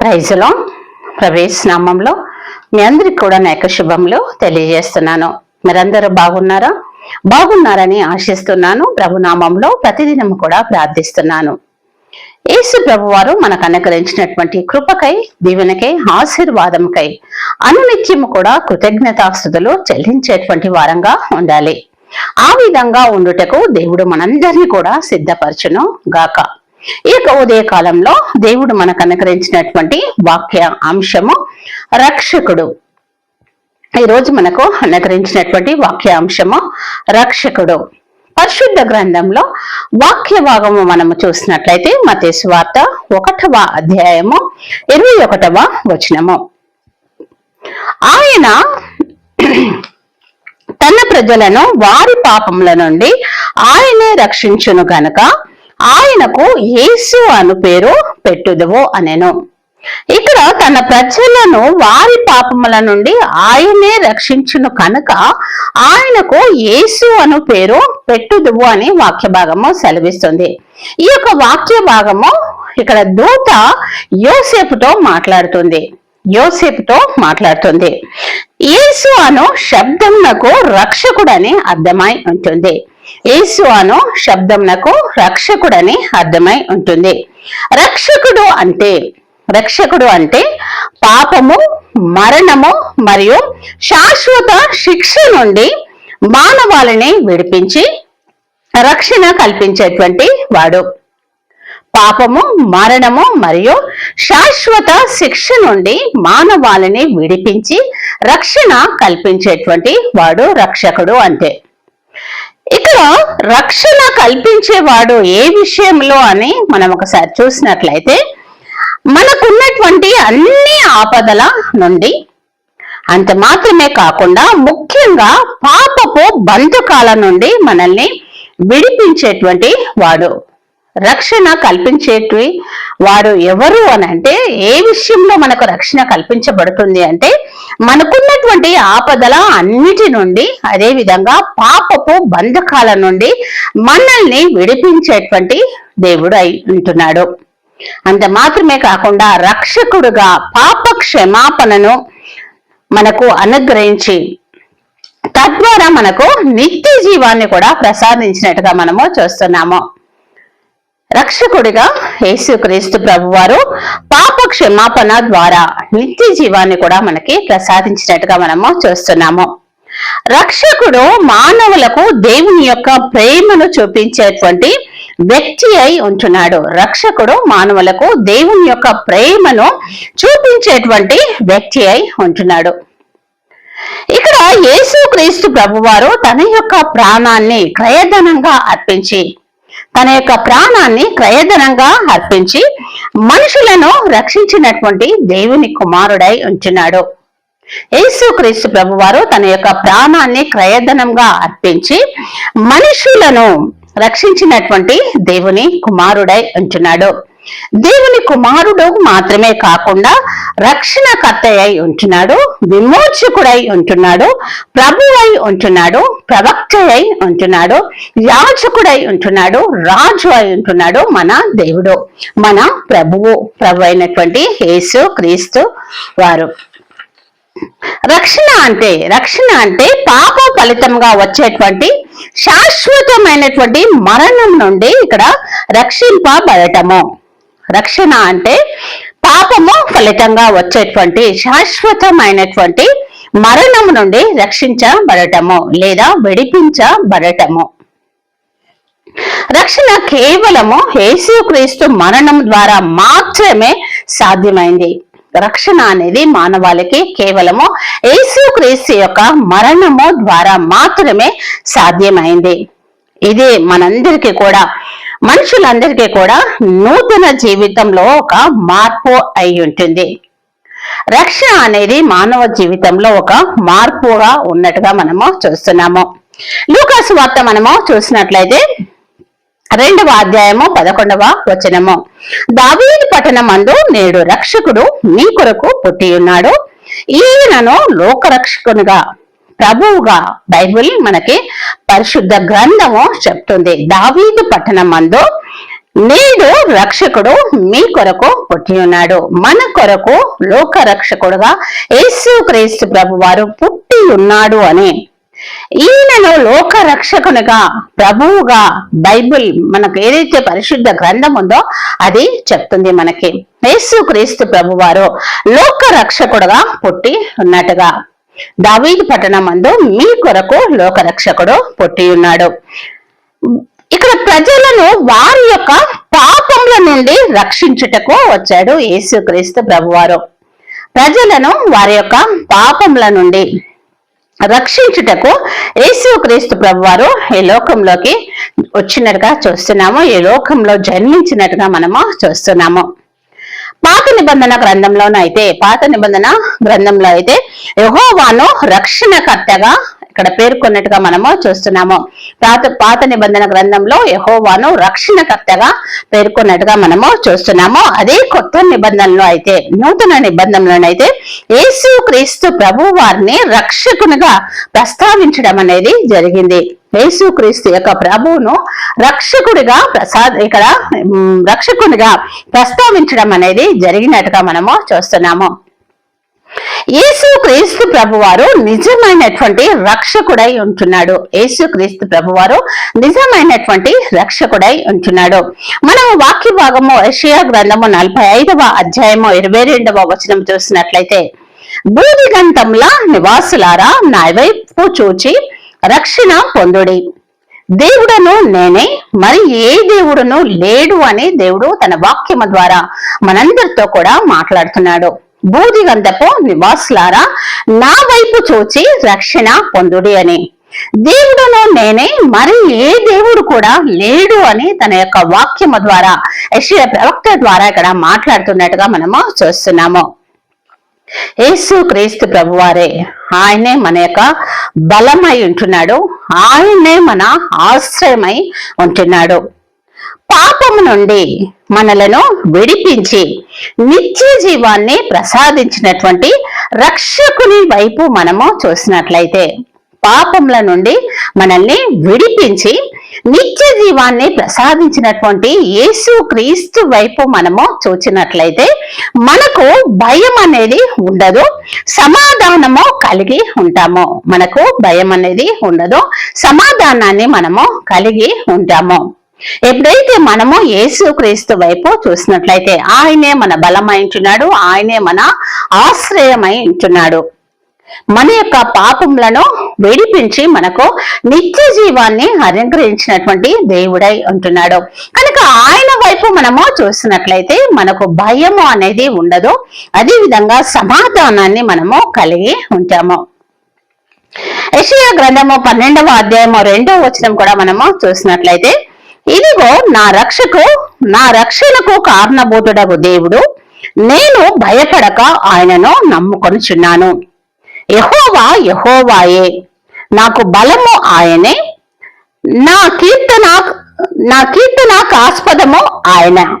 ప్రైజ్లో ప్రవేశ నామంలో మీ అందరికి కూడా నా యొక్క శుభములు తెలియజేస్తున్నాను. మీరందరూ బాగున్నారా? బాగున్నారని ఆశిస్తున్నాను. ప్రభునామంలో ప్రతిదినం కూడా ప్రార్థిస్తున్నాను. యేసు ప్రభు వారు మనకు అనుకరించినటువంటి కృపకై దీవెనకై ఆశీర్వాదంకై అనునిత్యము కూడా కృతజ్ఞతాస్తుతులు చెల్లించేటువంటి వారంగా ఉండాలి. ఆ విధంగా ఉండుటకు దేవుడు మనందరినీ కూడా సిద్ధపరచును గాక. ఈ యొక్క ఉదయ కాలంలో దేవుడు మనకు అనుగ్రహించినటువంటి వాక్య అంశము రక్షకుడు. ఈ రోజు మనకు వాక్య వాక్యాంశము రక్షకుడు. పరిశుద్ధ గ్రంథంలో వాక్య భాగము మనము చూసినట్లయితే మతేసు వార్త ఒకటవ అధ్యాయము ఇరవై ఒకటవ వచనము. ఆయన తన ప్రజలను వారి పాపముల నుండి ఆయనే రక్షించును గనక ఆయనకు యేసు అను పేరు పెట్టుదువు అనెను. ఇక్కడ తన ప్రజలను వారి పాపముల నుండి ఆయనే రక్షించును కనుక ఆయనకు యేసు అను పేరు పెట్టుదువు అని వాక్య భాగము సెలవిస్తుంది. ఈ యొక్క వాక్య భాగము ఇక్కడ దూత యోసేపుతో మాట్లాడుతుంది. యోసేపుతో మాట్లాడుతుంది. యేసు అను శబ్దంనకు రక్షకుడని అర్థమై ఉంటుంది. యేసు అను శబ్దంనకు రక్షకుడని అర్థమై ఉంటుంది. రక్షకుడు అంటే రక్షకుడు అంటే పాపము మరణము మరియు శాశ్వత శిక్ష నుండి మానవాళిని విడిపించి రక్షణ కల్పించేటువంటి వాడు. పాపము మరణము మరియు శాశ్వత శిక్ష నుండి మానవాళిని విడిపించి రక్షణ కల్పించేటువంటి వాడు రక్షకుడు అంటే. ఇక్కడ రక్షణ కల్పించేవాడు ఏ విషయంలో అని మనం ఒకసారి చూసినట్లయితే మనకున్నటువంటి అన్ని ఆపదల నుండి అంత మాత్రమే కాకుండా ముఖ్యంగా పాపపు బంధకాల నుండి మనల్ని విడిపించేటువంటి వాడు. రక్షణ కల్పించేటి వాడు ఎవరు అని అంటే ఏ విషయంలో మనకు రక్షణ కల్పించబడుతుంది అంటే మనకున్నటువంటి ఆపదల అన్నిటి నుండి అదే విధంగా పాపపు బంధకాల నుండి మనల్ని విడిపించేటువంటి దేవుడు అయి ఉంటున్నాడు. అంత మాత్రమే కాకుండా రక్షకుడుగా పాప క్షమాపణను మనకు అనుగ్రహించి తద్వారా మనకు నిత్య జీవాన్ని కూడా ప్రసాదించినట్టుగా మనము చూస్తున్నాము. రక్షకుడిగా యేసుక్రీస్తు ప్రభువారు పాప క్షమాపణ ద్వారా నిత్య జీవాన్ని కూడా మనకి ప్రసాదించినట్టుగా మనము చూస్తున్నాము. రక్షకుడు మానవులకు దేవుని యొక్క ప్రేమను చూపించేటువంటి వ్యక్తి అయి ఉంటున్నాడు. రక్షకుడు మానవులకు దేవుని యొక్క ప్రేమను చూపించేటువంటి వ్యక్తి అయి ఉంటున్నాడు. ఇక్కడ యేసు క్రీస్తు ప్రభువారు తన యొక్క ప్రాణాన్ని క్రయధనంగా అర్పించి తన యొక్క ప్రాణాన్ని క్రయధనంగా అర్పించి మనుషులను రక్షించినటువంటి దేవుని కుమారుడై ఉంచున్నాడు యేసు క్రీస్తు ప్రభువారు తన యొక్క ప్రాణాన్ని క్రయధనంగా అర్పించి మనుషులను రక్షించినటువంటి దేవుని కుమారుడై ఉంటున్నాడు. దేవుని కుమారుడు మాత్రమే కాకుండా రక్షణకర్త అయి ఉంటున్నాడు విమోచకుడై ఉంటున్నాడు ప్రభువై ఉంటున్నాడు ప్రవక్త అయి ఉంటున్నాడు యాచకుడై ఉంటున్నాడు రాజు అయి ఉంటున్నాడు మన దేవుడు మన ప్రభువు ప్రభు అయినటువంటి యేసు క్రీస్తు వారు. రక్షణ అంటే రక్షణ అంటే పాప ఫలితంగా వచ్చేటువంటి శాశ్వతమైనటువంటి మరణం నుండి ఇక్కడ రక్షింపబడటము. రక్షణ అంటే పాపము ఫలితంగా వచ్చేటువంటి శాశ్వతమైనటువంటి మరణం నుండి రక్షించబడటము లేదా విడిపించబడటము. రక్షణ కేవలము యేసుక్రీస్తు మరణం ద్వారా మాత్రమే సాధ్యమైంది. రక్షణ అనేది మానవాళికి కేవలము యేసుక్రీస్తు యొక్క మరణము ద్వారా మాత్రమే సాధ్యమైంది. ఇది మనందరికీ కూడా మనుషులందరికీ కూడా నూతన జీవితంలో ఒక మార్పు అయి ఉంటుంది. రక్షణ అనేది మానవ జీవితంలో ఒక మార్పుగా ఉన్నట్టుగా మనము చూస్తున్నాము. లూకాసు వార్త మనము చూసినట్లయితే రెండవ అధ్యాయము పదకొండవ వచనము. దావీదు పట్టణమందు నేడు రక్షకుడు మీ కొరకు పుట్టి ఉన్నాడు. ఈయనను లోకరక్షకునిగా ప్రభువుగా బైబిల్ మనకి పరిశుద్ధ గ్రంథము చెప్తుంది. దావీదు పట్టణం మందు నేడు రక్షకుడు మీ కొరకు పుట్టి ఉన్నాడు. మన కొరకు లోక రక్షకుడుగా యేసు క్రీస్తు ప్రభు వారు పుట్టి ఉన్నాడు అని. ఈయనను లోక రక్షకునిగా ప్రభువుగా బైబిల్ మనకు ఏదైతే పరిశుద్ధ గ్రంథం ఉందో అది చెప్తుంది మనకి. యేసు క్రీస్తు ప్రభు వారు లోక రక్షకుడుగా పుట్టి ఉన్నట్టుగా. దావీదు పట్టణమందు మీ కొరకు లోక రక్షకుడు పుట్టి ఉన్నాడు. ఇక్కడ ప్రజలను వారి యొక్క పాపముల నుండి రక్షించుటకు వచ్చాడు యేసుక్రీస్తు ప్రభువారు. ప్రజలను వారి యొక్క పాపముల నుండి రక్షించుటకు యేసుక్రీస్తు ప్రభువారు ఈ లోకంలోకి వచ్చినట్టుగా చూస్తున్నాము. ఈ లోకంలో జన్మించినట్టుగా మనము చూస్తున్నాము. పాత నిబంధన గ్రంథంలోనైతే పాత నిబంధన గ్రంథంలో అయితే యహోవాను రక్షణకర్తగా ఇక్కడ పేర్కొన్నట్టుగా మనము చూస్తున్నాము. పాత పాత నిబంధన గ్రంథంలో యహోవాను రక్షణకర్తగా పేర్కొన్నట్టుగా మనము చూస్తున్నాము. అదే కొత్త నిబంధనలో అయితే నూతన నిబంధనలోనైతే అయితే యేసు క్రీస్తు ప్రభు వారిని రక్షకునిగా ప్రస్తావించడం అనేది జరిగింది. యేసుక్రీస్తు యొక్క ప్రభువును రక్షకుడిగా ప్రసాద్ ఇక్కడ రక్షకునిగా ప్రస్తావించడం అనేది జరిగినట్టుగా మనము చూస్తున్నాము. యేసుక్రీస్తు ప్రభువారు నిజమైనటువంటి రక్షకుడై ఉంటున్నాడు. యేసుక్రీస్తు ప్రభువారు నిజమైనటువంటి రక్షకుడై ఉంటున్నాడు. మనం వాక్య భాగము యషయా గ్రంథము నలభై ఐదవ అధ్యాయము ఇరవై రెండవ వచనం చూసినట్లయితే బూదిగంతంలా నివాసులారా నా వైపు చూచి రక్షణ పొందుడి. దేవుడను నేనే మరి ఏ దేవుడును లేడు అని దేవుడు తన వాక్యము ద్వారా మనందరితో కూడా మాట్లాడుతున్నాడు. బూదిగంధపు నివాసులారా నా వైపు చూచి రక్షణ పొందుడి అని. దేవుడును నేనే మరి ఏ దేవుడు కూడా లేడు అని తన యొక్క వాక్యము ద్వారా యశ్వ ప్రవక్త ద్వారా ఇక్కడ మాట్లాడుతున్నట్టుగా మనము చూస్తున్నాము. యేసు క్రీస్తు ప్రభువారే ఆయనే మన యొక్క బలమై ఉంటున్నాడు ఆయనే మన ఆశ్రయమై ఉంటున్నాడు. పాపము నుండి మనలను విడిపించి నిత్య జీవాన్ని ప్రసాదించినటువంటి రక్షకుని వైపు మనము చూసినట్లయితే పాపముల నుండి మనల్ని విడిపించి నిత్య జీవాన్ని ప్రసాదించినటువంటి యేసు క్రీస్తు వైపు మనము చూచినట్లయితే మనకు భయం అనేది ఉండదు సమాధానము కలిగి ఉంటాము. మనకు భయం అనేది ఉండదు సమాధానాన్ని మనము కలిగి ఉంటాము. ఎప్పుడైతే మనము యేసు క్రీస్తు వైపు చూసినట్లయితే ఆయనే మన బలమైంటున్నాడు ఆయనే మన ఆశ్రయమై ఉంటున్నాడు. మన యొక్క పాపములను విడిపించి మనకు నిత్య జీవాన్ని అనుగ్రహించినటువంటి దేవుడై ఉంటున్నాడు. కనుక ఆయన వైపు మనము చూసినట్లయితే మనకు భయము అనేది ఉండదు. అదే విధంగా సమాధానాన్ని మనము కలిగి ఉంటాము. యషయ గ్రంథము పన్నెండవ అధ్యాయము రెండవ వచనం కూడా మనము చూసినట్లయితే ఇదిగో నా రక్షకు నా రక్షణకు కారణభూతుడగు దేవుడు. నేను భయపడక ఆయనను నమ్ముకొనుచున్నాను. యహోవా యహోవాయే. నాకు బలము ఆయనే. నా కీర్తన నా కీర్తనకు ఆస్పదము ఆయన.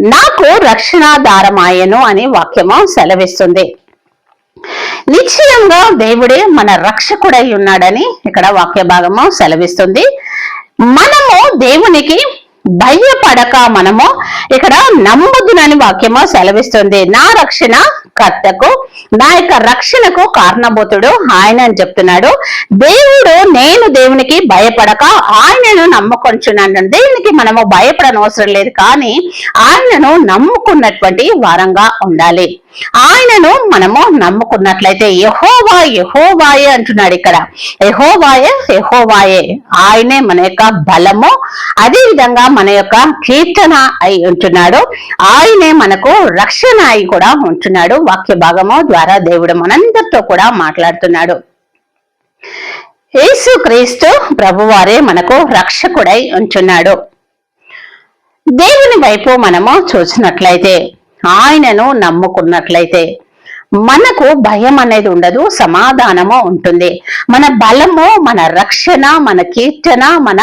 నాకు రక్షణాధారమాయను అని వాక్యము సెలవిస్తుంది. నిశ్చయంగా దేవుడే మన రక్షకుడై ఉన్నాడని ఇక్కడ వాక్య భాగము సెలవిస్తుంది. మనము దేవునికి భయపడక మనము ఇక్కడ నమ్ముదునని వాక్యము సెలవిస్తుంది. నా రక్షణ కర్తకు నా యొక్క రక్షణకు కారణభూతుడు ఆయన అని చెప్తున్నాడు. దేవుడు నేను దేవునికి భయపడక ఆయనను నమ్ముకొంచున్నాను. దేవునికి మనము భయపడనవసరం లేదు కానీ ఆయనను నమ్ముకున్నటువంటి వారంగా ఉండాలి. ఆయనను మనము నమ్ముకున్నట్లయితే యహోవా యహోవాయే అంటున్నాడు ఇక్కడ. యహోవాయే యహోవాయే. ఆయనే మన యొక్క బలము. అదే విధంగా మన యొక్క కీర్తన అయి ఉంటున్నాడు. ఆయనే మనకు రక్షణ అయి కూడా ఉంటున్నాడు. వాక్య భాగము ద్వారా దేవుడు మనందరితో కూడా మాట్లాడుతున్నాడు. యేసు క్రీస్తు ప్రభువారే మనకు రక్షకుడై ఉంటున్నాడు. దేవుని వైపు మనము చూసినట్లయితే ఆయనను నమ్ముకున్నట్లయితే మనకు భయం అనేది ఉండదు సమాధానము ఉంటుంది. మన బలము మన రక్షణ మన కీర్తన మన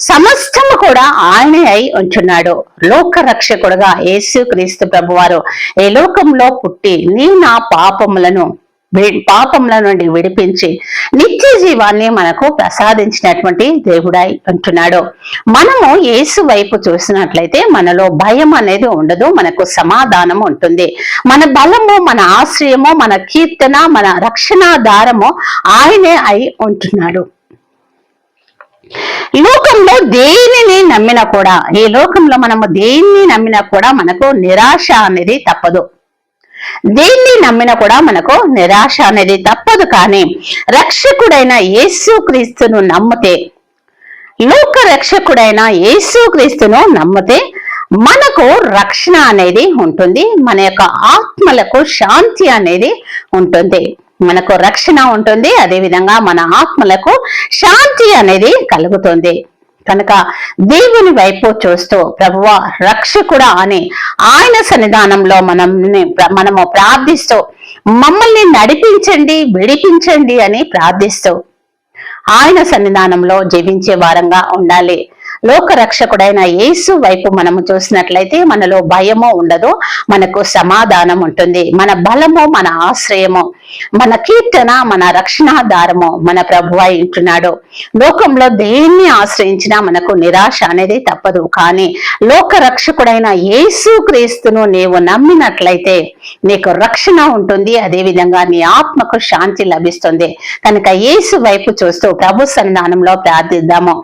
సమస్తము కూడా ఆయనే అయి ఉంచున్నాడు లోక రక్షకుడుగా యేసు క్రీస్తు ప్రభువారు ఏ లోకంలో పుట్టి నీ నా పాపములను వి- పాపముల నుండి విడిపించి నిత్య జీవాన్ని మనకు ప్రసాదించినటువంటి దేవుడై అంటున్నాడు మనము యేసు వైపు చూసినట్లయితే మనలో భయం అనేది ఉండదు మనకు సమాధానం ఉంటుంది. మన బలము మన ఆశ్రయము మన కీర్తన మన రక్షణాధారము ఆయనే అయి ఉంటున్నాడు. లోకంలో దేనిని నమ్మినా కూడా ఈ లోకంలో మనము దేన్ని నమ్మినా కూడా మనకు నిరాశ అనేది తప్పదు. దేన్ని నమ్మినా కూడా మనకు నిరాశ అనేది తప్పదు కానీ రక్షకుడైన యేసు క్రీస్తును నమ్మితే లోక రక్షకుడైన యేసు క్రీస్తును నమ్మితే మనకు రక్షణ అనేది ఉంటుంది మన యొక్క ఆత్మలకు శాంతి అనేది ఉంటుంది. మనకు రక్షణ ఉంటుంది అదేవిధంగా మన ఆత్మలకు శాంతి అనేది కలుగుతుంది. కనుక దేవుని వైపు చూస్తూ ప్రభువ రక్షకుడా అని ఆయన సన్నిధానంలో మనం మనము ప్రార్థిస్తూ మమ్మల్ని నడిపించండి విడిపించండి అని ప్రార్థిస్తూ ఆయన సన్నిధానంలో జీవించే వారంగా ఉండాలి. లోక రక్షకుడైన యేసు వైపు మనము చూసినట్లయితే మనలో భయము ఉండదు మనకు సమాధానం ఉంటుంది. మన బలము మన ఆశ్రయము మన కీర్తన మన రక్షణాధారము మన ప్రభు అయి ఉంటున్నాడు. లోకంలో దేన్ని ఆశ్రయించినా మనకు నిరాశ అనేది తప్పదు. కానీ లోక రక్షకుడైన యేసు క్రీస్తును నీవు నమ్మినట్లయితే నీకు రక్షణ ఉంటుంది అదే విధంగా నీ ఆత్మకు శాంతి లభిస్తుంది. కనుక యేసు వైపు చూస్తూ ప్రభు సన్నిధానంలో ప్రార్థిద్దాము.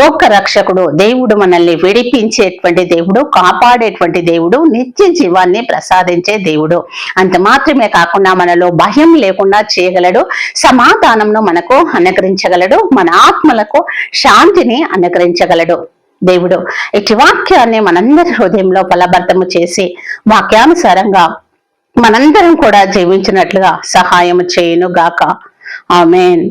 లోక రక్షకుడు దేవుడు మనల్ని విడిపించేటువంటి దేవుడు కాపాడేటువంటి దేవుడు నిత్య జీవాన్ని ప్రసాదించే దేవుడు. అంత మాత్రమే కాకుండా మనలో భయం లేకుండా చేయగలడు సమాధానంను మనకు అనుగ్రహించగలడు మన ఆత్మలకు శాంతిని అనుగ్రహించగలడు దేవుడు. ఇటు వాక్యాన్ని మనందరి హృదయంలో ఫలబద్ధము చేసి వాక్యానుసారంగా మనందరం కూడా జీవించినట్లుగా సహాయం చేయను గాక ఆమెన్.